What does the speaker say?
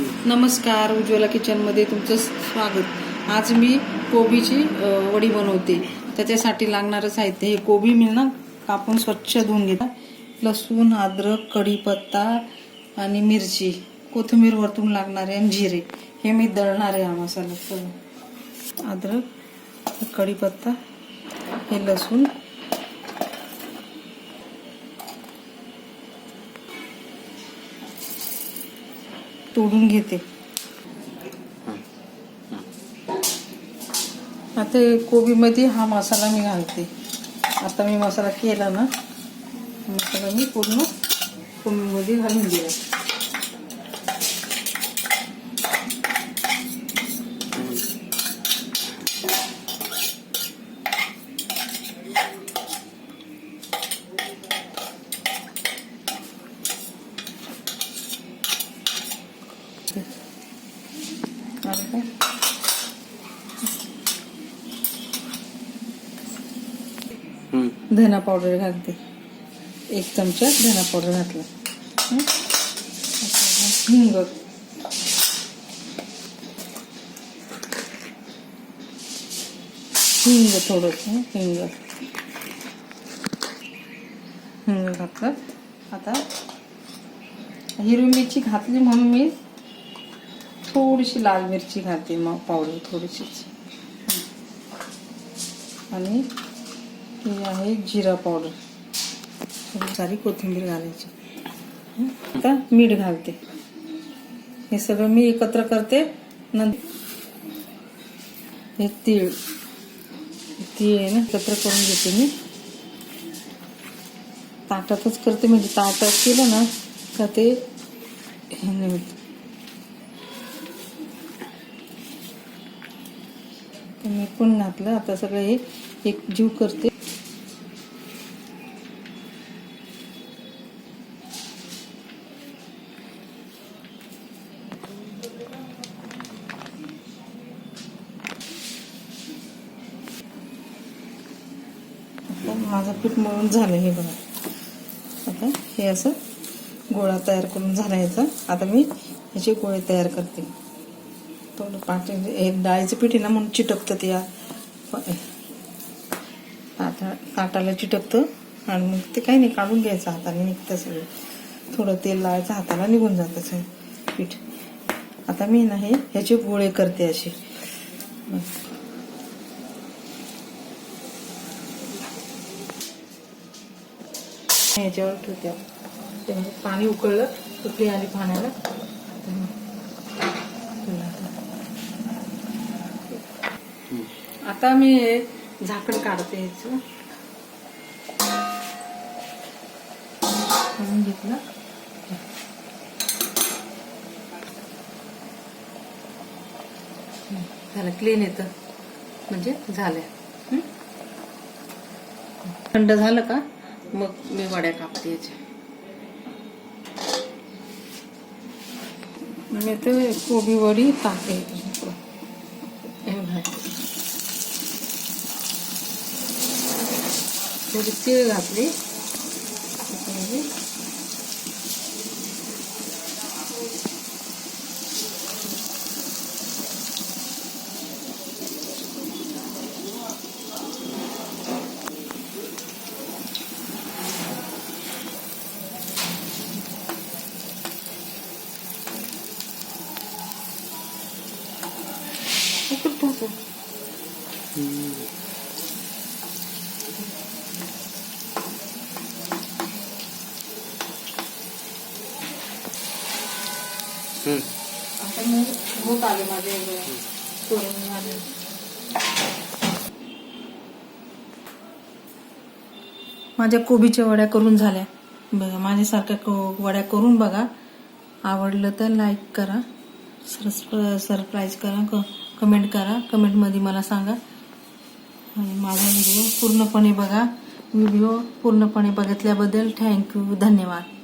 नमस्कार उज्ज्वला किचनमध्ये तुमचं स्वागत. आज मी कोबीची वडी बनवते. त्याच्यासाठी लागणारं साहित्य हे कोबी मी ना कापून स्वच्छ धुवून घेता. लसूण अद्रक कढीपत्ता आणि मिरची कोथिंबीर वरतून लागणारे आणि जिरे. हे मी दळणार आहे हा मसाला. अद्रक कढीपत्ता हे लसूण तोडून घेते. आता कोबीमध्ये हा मसाला मी घालते. आता मी मसाला केला ना मसाला मी पूर्ण कोबीमध्ये घालून दिला. काय? धना पावडर घालते. एक चमचा धना पावडर घातला. हिंग. हिंग थोडस हिंग. हिंग घातलं. आता हिरवी मिरची घातली म्हणून मी थोडीशी लाल मिरची घालते मग पावडर थोडीशीच. आणि ही आहे जिरा पावडर. थोडी सारी कोथिंबीर घालायची. आता मीठ घालते. हे सगळं मी एकत्र करते. नंतर हे तीळ. तीळ आहे ना एकत्र करून घेते मी. ताटातच करते म्हणजे ताटात केलं ना का ते हे नाही होत. तर मी पण घातलं. आता सगळं हे एक जीव करते. माझं पीठ मळून झालं हे बघा. आता हे असं गोळा तयार करून झाला याचा. आता मी ह्याचे गोळे तयार करते. थोडं पाठी हे डाळीचं पीठ आहे ना म्हणून चिटकतं या ताटा ताटाला चिटकतं आणि मग ते काही नाही काढून घ्यायचं हाताने निघतं सगळं थोडं तेल लावायचं हाताला निघून जातं सगळं पीठ आता मी ना हे ह्याचे गोळे करते असे ह्याच्यावर ठेवते ते पाणी उकळलं उकळी आली पाण्याला आता मी हे झाकण काढते ह्याचं घेतलं. झालं क्लीन येतं. म्हणजे झालं थंड झालं का? मग मी वड्या कापते याच्या. मी ते कोबी वडी टाकते ह्याच्यात. हे बघा. थोडी तीळ घातली त्याच्यामध्ये. आता मग होत आले माझे झाले माझ्या कोबीच्या वड्या करून झाल्या. बघा माझ्यासारख्या को वड्या करून बघा. आवडलं तर लाईक करा. सर सरप्राईज करा. क कमेंट करा. कमेंटमध्ये मला सांगा. आणि माझा व्हिडिओ पूर्णपणे बघा. व्हिडिओ पूर्णपणे बघितल्याबद्दल थँक्यू धन्यवाद.